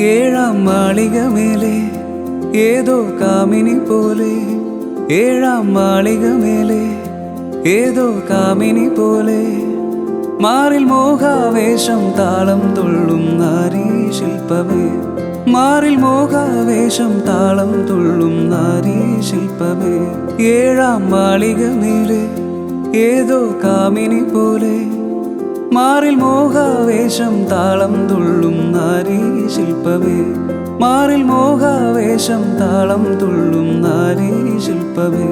ഏഴാം മാളിക മേലെ ഏതോ കാമിനി പോലെ ഏഴാം മാളിക മേലെ ഏതോ കാമിനി പോലെ. മാറിൽ മോഹാവേശം താളം തുള്ളും നാരീ മാറിൽ മോഹാവേശം താളം തുള്ളും നാ ശില്പമേ ഏഴാം മാളിക മേലെ ഏതോ കാമിനി പോലെ. മാറിൽ മോഹാവേശം താളം തുള്ളും നാരീ ശില്പമേ. മാറിൽ മോഹാവേശം താളം തുള്ളും നാരീ ശില്പമേ.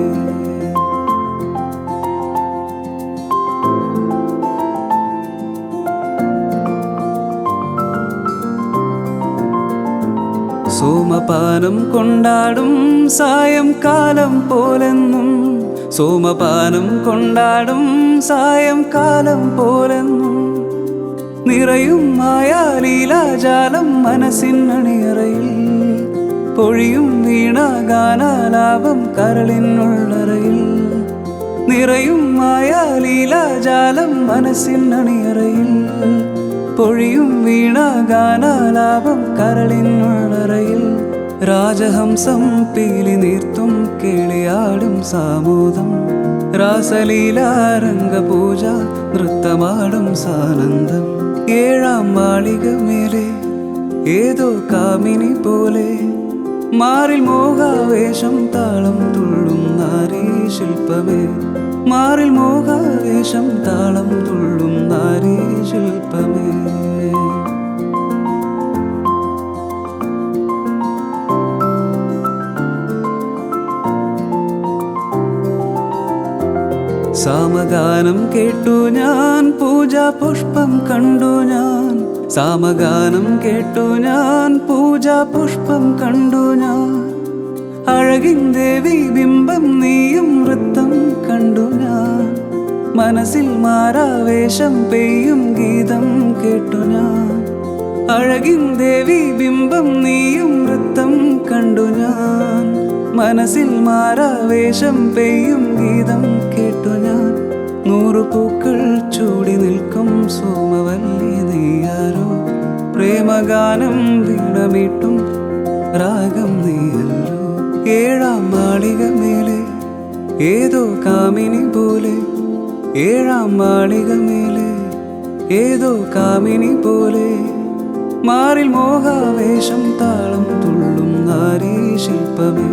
സോമപാനം കൊണ്ടാടും സായംകാലം പോലെന്നും. സോമപാനം കൊണ്ടാടും സായംകാലം പോലെന്നും. നിറയും മായാലീലാജാലം മനസ്സിനണിയറയിൽ. പൊഴിയും വീണാഗാനാലാപം കരളിനുള്ളറയിൽ. നിറയും മായാലീലാജാലം മനസ്സിനണിയറയിൽ. പൊഴിയും വീണാഗാനാലാപം കരളിനുള്ളറയിൽ. രാജഹംസം പീലി നീർത്തും കേളിയാടും സാമോദം. രാസലീലാരംഗപൂജ നൃത്തമാടും സാനന്ദം. ഏഴാം മാളിക മേലെ ഏതോ കാമിനി പോലെ മാറിൽ മോഹാവേശം താളം തുള്ളും നാരീ ശില്പമേ. മാറിൽ മോഹാവേശം താളം തുള്ളും നാരീ ശില്പമേ. സാമഗാനം കേട്ടു ഞാൻ പൂജാ പുഷ്പം കണ്ടു ഞാൻ. സാമഗാനം കേട്ടു ഞാൻ പൂജാ പുഷ്പം കണ്ടു ഞാൻ. അഴകിൻ ദേവി ബിംബം നീയും വൃത്തം കണ്ടു ഞാൻ. മനസ്സിൽ മാറാവേശം പെയ്യും ഗീതം കേട്ടു ഞാൻ. അഴകിൻ ദേവി ബിംബം നീയും വൃത്തം കണ്ടു ഞാൻ. മനസ്സിൽ മാറാവേശം പെയ്യും ഗീതം നൂറു പൂക്കൾ ചൂടി നിൽക്കും സോമവല്ലി നീയാരോ പ്രേമഗാനം വീണമിട്ടും രാഗം നീയല്ലോ. ഏഴാം മാളിക മേലെ ഏതോ കാമിനി പോലെ. ഏഴാം മാളിക മേലെ ഏതോ കാമിനി പോലെ. മാറിൽ മോഹാവേശം താളം തുള്ളും നാരീ ശില്പമേ.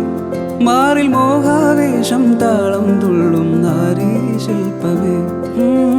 മാറിൽ മോഹാവേശം താളം തുള്ളും Mm-hmm.